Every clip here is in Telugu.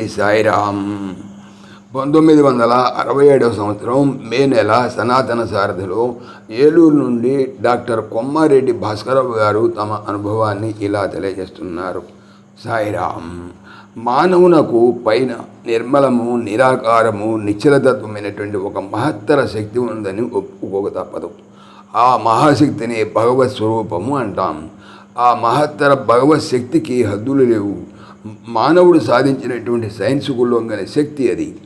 శ్రీ సాయిరామ్. పంతొమ్మిది వందల అరవై ఏడవ సంవత్సరం మే నెల సనాతన సారథిలో ఏలూరు నుండి డాక్టర్ కొమ్మారెడ్డి భాస్కరరావు గారు తమ అనుభవాన్ని ఇలా తెలియజేస్తున్నారు. సాయిరామ్ మానవునకు పైన నిర్మలము నిరాకారము నిశ్చలతత్వమైనటువంటి ఒక మహత్తర శక్తి ఉందని ఒప్పుకోక తప్పదు. ఆ మహాశక్తిని భగవత్ స్వరూపము అంటాం. ఆ మహత్తర భగవత్ శక్తికి హద్దులు లేవు. మానవుడు సాధించినటువంటి సైన్సుకు లొంగని శక్తి అది.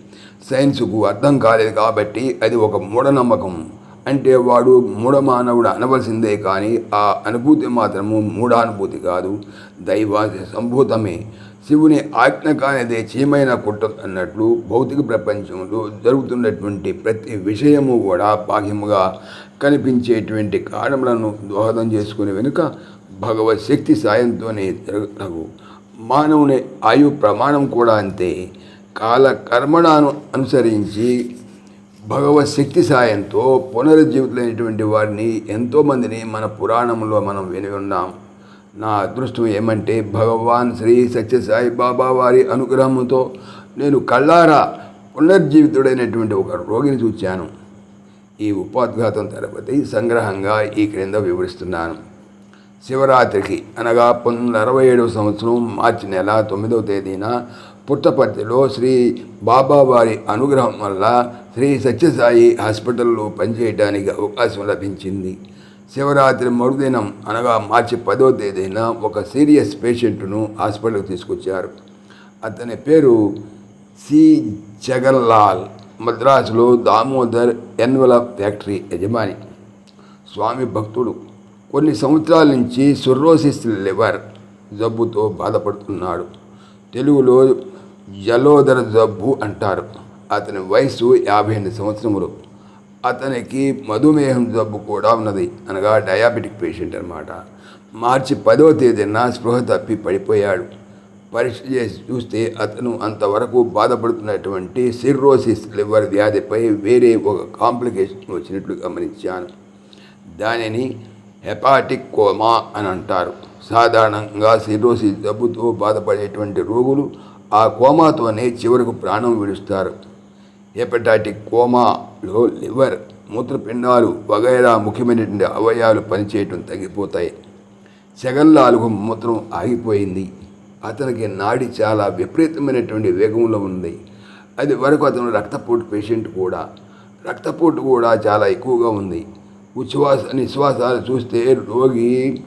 సైన్సుకు అర్థం కాలేదు కాబట్టి అది ఒక మూఢనమ్మకం. అంటే వాడు మూఢమానవుడు అనవలసిందే కానీ ఆ అనుభూతి మాత్రము మూఢానుభూతి కాదు. దైవ సంభూతమే. శివుని ఆజ్ఞ కానిదే చీమైన కుట్ట అన్నట్లు భౌతిక ప్రపంచంలో జరుగుతున్నటువంటి ప్రతి విషయము కూడా బాహ్యముగా కనిపించేటువంటి కారణములను దోహదం చేసుకుని వెనుక భగవత్ శక్తి సాయంతోనే జరగవు మానవుని ఆయు ప్రమాణం కూడా అంతే. కాల కర్మణను అనుసరించి భగవత్ శక్తి సాయంతో పునరుజ్జీవితులైనటువంటి వారిని ఎంతోమందిని మన పురాణంలో మనం విని ఉన్నాం. నా అదృష్టం ఏమంటే భగవాన్ శ్రీ సత్యసాయి బాబా వారి అనుగ్రహంతో నేను కళ్ళారా పునర్జీవితుడైనటువంటి ఒక రోగిని చూచాను. ఈ ఉపోద్ఘాతం తరపతి సంగ్రహంగా ఈ క్రింద వివరిస్తున్నాను. శివరాత్రికి అనగా పంతొమ్మిది అరవై ఏడవ సంవత్సరం మార్చి నెల తొమ్మిదవ తేదీన పుట్టపర్తిలో శ్రీ బాబా వారి అనుగ్రహం వల్ల శ్రీ సత్యసాయి హాస్పిటల్లో పనిచేయడానికి అవకాశం లభించింది. శివరాత్రి మరుదినం అనగా మార్చి పదో తేదీన ఒక సీరియస్ పేషెంట్ను హాస్పిటల్కి తీసుకొచ్చారు. అతని పేరు సి జగన్లాల్ మద్రాసులో దామోదర్ ఎన్వలప్ ఫ్యాక్టరీ యజమాని. స్వామి భక్తుడు. కొన్ని సంవత్సరాల నుంచి సుర్రోసిస్ లివర్. జబ్బుతో బాధపడుతున్నాడు. తెలుగులో జలోదర జబ్బు అంటారు. అతని వయసు యాభై ఎనిమిది సంవత్సరములు. అతనికి మధుమేహం జబ్బు కూడా ఉన్నది. అనగా డయాబెటిక్ పేషెంట్ అనమాట మార్చి పదో తేదీన స్పృహ తప్పి పడిపోయాడు. పరీక్ష చేసి చూస్తే అతను అంతవరకు బాధపడుతున్నటువంటి సిర్రోసిస్ లివర్ వ్యాధిపై వేరే ఒక కాంప్లికేషన్ వచ్చినట్లు గమనించాను. దానిని హెపాటిక్ కోమా అని అంటారు. సాధారణంగా సిరోసిస్ జబ్బుతో బాధపడేటువంటి రోగులు ఆ కోమాతోనే చివరకు ప్రాణం విడుస్తారు. హెపటాటిక్ కోమాలో లివర్ మూత్రపిండాలు వగైరా ముఖ్యమైనటువంటి అవయవాలు పనిచేయటం తగ్గిపోతాయి. సెగల్లాలకు మూత్రం ఆగిపోయింది. అతనికి నాడి చాలా విపరీతమైనటువంటి వేగంలో ఉంది. అది వరకు అతను రక్తపోటు పేషెంట్ కూడా. రక్తపోటు కూడా చాలా ఎక్కువగా ఉంది. ఉచ్ఛ్వాస నిశ్వాసాలు చూస్తే రోగి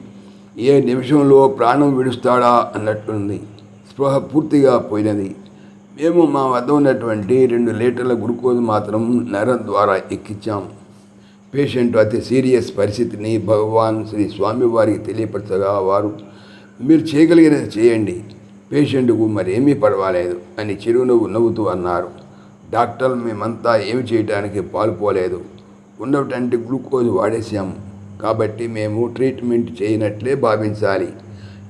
ఏ నిమిషంలో ప్రాణం విడుస్తాడా అన్నట్టుంది. స్పృహ పూర్తిగా పోయినది. మేము మా వద్ద ఉన్నటువంటి రెండు లీటర్ల గ్లూకోజ్ మాత్రం నరం ద్వారా ఎక్కించాం. పేషెంట్ అతి సీరియస్ పరిస్థితిని భగవాన్ శ్రీ స్వామివారికి తెలియపరచగా వారు మీరు చేయగలిగినది చేయండి. పేషెంట్కు మరేమీ పర్వాలేదు అని చిరునవ్వు నవ్వుతూ అన్నారు. డాక్టర్ మేమంతా ఏమి చేయడానికి పాల్పోలేదు. ఉన్నటువంటి గ్లూకోజ్ వాడేసాం కాబట్టి మేము ట్రీట్మెంట్ చేయనట్లే భావించాలి.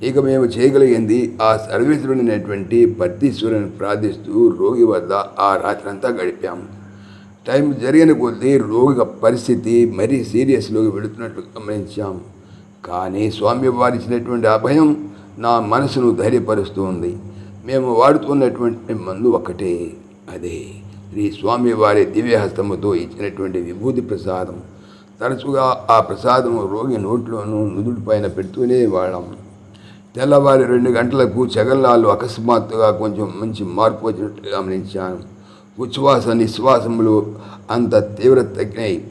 ఇక మేము చేయగలిగింది ఆ సర్వీసులున్నటువంటి భర్తీశ్వరుని ప్రార్థిస్తూ రోగి వద్ద ఆ రాత్రంతా గడిపాము టైం జరిగిన కొద్దీ రోగి పరిస్థితి మరీ సీరియస్లోకి వెళుతున్నట్లు గమనించాం. కానీ స్వామి వారిచ్చినటువంటి అభయం నా మనసును ధైర్యపరుస్తూ ఉంది. మేము వాడుతున్నటువంటి మందు ఒకటే అదే. శ్రీ స్వామి వారి దివ్యహస్తముతో ఇచ్చినటువంటి విభూతి ప్రసాదం. తరచుగా ఆ ప్రసాదం రోగి నోట్లోనూ నుదుటి పైన పెడుతూనే వాళ్ళం. తెల్లవారి రెండు గంటలకు చెగల్లాలు అకస్మాత్తుగా కొంచెం మంచి మార్పు వచ్చినట్టు గమనించాను. ఉచ్ఛ్వాస నిశ్వాసములు అంత తీవ్రత తగ్గినాయి.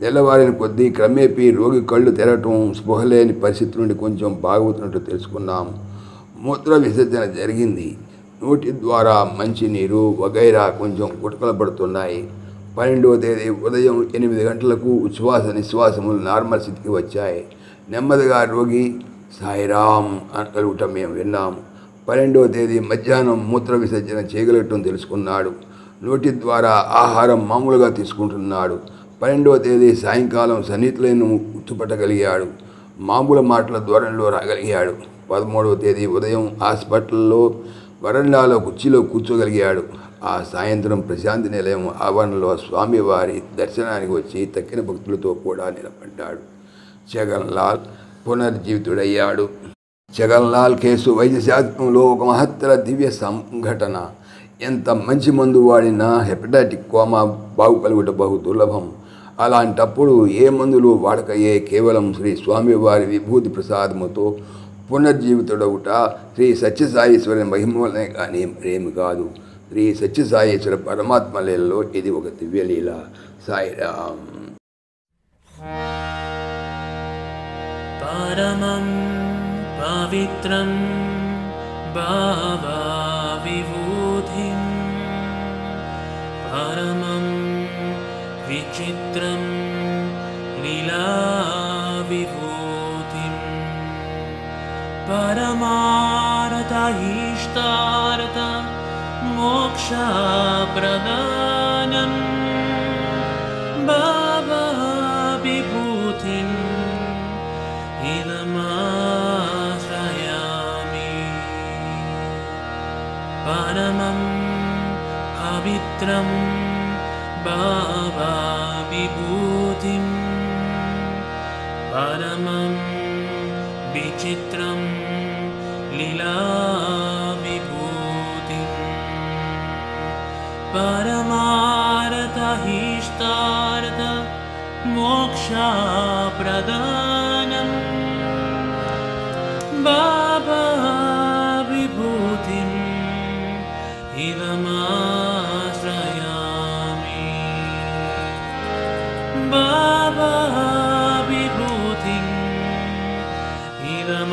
తెల్లవారిన కొద్దీ క్రమేపీ రోగి కళ్ళు తెరటం స్పృహలేని పరిస్థితి నుండి కొంచెం బాగుతున్నట్టు తెలుసుకున్నాం. మూత్ర విసర్జన జరిగింది. నోటి ద్వారా మంచినీరు వగైరా కొంచెం గుటకలు పడుతున్నాయి పన్నెండవ తేదీ ఉదయం ఎనిమిది గంటలకు ఉచ్ఛ్వాస నిశ్వాసములు నార్మల్ స్థితికి వచ్చాయి. నెమ్మదిగా రోగి సాయిరామ్ అనగలుగుటం మేము విన్నాం. పన్నెండవ తేదీ మధ్యాహ్నం మూత్ర విసర్జన చేయగలగటం తెలుసుకున్నాడు. నోటి ద్వారా ఆహారం మామూలుగా తీసుకుంటున్నాడు. పన్నెండవ తేదీ సాయంకాలం సన్నిహితులను గుర్తుపట్టగలిగాడు. మామూలు మాటల ధోరణిలో రాగలిగాడు. పదమూడవ తేదీ ఉదయం హాస్పిటల్లో వరండాలో కుర్చీలో కూర్చోగలిగాడు. ఆ సాయంత్రం ప్రశాంతి నిలయం ఆవరణలో స్వామివారి దర్శనానికి వచ్చి తక్కిన భక్తులతో కూడా నిలబడ్డాడు. జగన్లాల్ పునర్జీవితుడయ్యాడు. జగన్లాల్ కేసు వైద్యశాస్త్రంలో ఒక మహత్తర దివ్య సంఘటన. ఎంత మంచి మందు వాడినా హెపటైటిక్ కోమా బాగుపలుగుట బహు దుర్లభం. అలాంటప్పుడు ఏ మందులు వాడకయే కేవలం శ్రీ స్వామివారి విభూతి ప్రసాదముతో పునర్జీవితుడవుట. శ్రీ సత్యసాయేశ్వర మహిమలనే కానీ మరేమి కాదు. శ్రీ సత్యసాయేశ్వర పరమాత్మ లీలలో ఇది ఒక దివ్యలీల. సాయిరామ్ పరమం పవిత్రం బాబా విభూతిం పరమం విచిత్రం परमारत इष्टारत मोक्षप्रदानम् बाबा विभूतिम् इदमाश्रयामि परमं पवित्रं बाबा विचित्रं लीलाविभूतिं विभूति परमार्त हिष्टर्द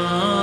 Amen.